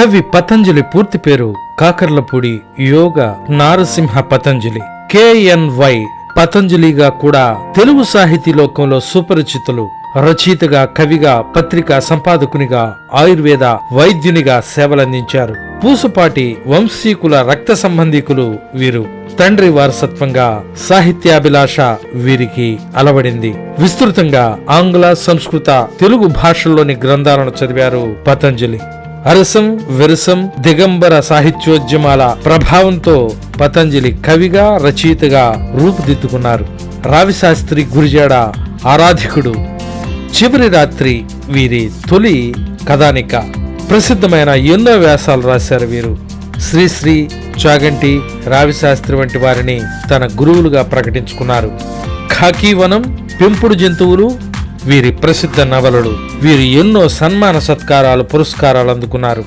కవి పతంజలి పూర్తి పేరు కాకర్లపూడి యోగ నారసింహ పతంజలి. కేఎన్వై పతంజలిగా కూడా తెలుగు సాహితీ లోకంలో సుపరిచితులు రచయితగా కవిగా పత్రికా సంపాదకునిగా ఆయుర్వేద వైద్యునిగా సేవలందించారు. పూసుపాటి వంశీకుల రక్త సంబంధికులు వీరు. తండ్రి వారసత్వంగా సాహిత్యాభిలాష వీరికి అలవడింది. విస్తృతంగా ఆంగ్ల సంస్కృత తెలుగు భాషల్లోని గ్రంథాలను చదివారు పతంజలి. అరసం విరసం దిగంబర సాహిత్యోద్యమాల ప్రభావంతో పతంజలి కవిగా రచయితగా రూపుదిద్దుకున్నారు. రావిశాస్త్రి గురిజాడ ఆరాధికుడు. చివరి రాత్రి వీరి తొలి కథానిక. ప్రసిద్ధమైన ఎన్నో వ్యాసాలు రాశారు వీరు. శ్రీశ్రీ చాగంటి రావిశాస్త్రి వంటి వారిని తన గురువులుగా ప్రకటించుకున్నారు. ఖాకీవనం పెంపుడు జంతువులు వీరి ప్రసిద్ధ నవలలు వీరు ఎన్నో సన్మాన సత్కారాలు పురస్కారాలు అందుకున్నారు.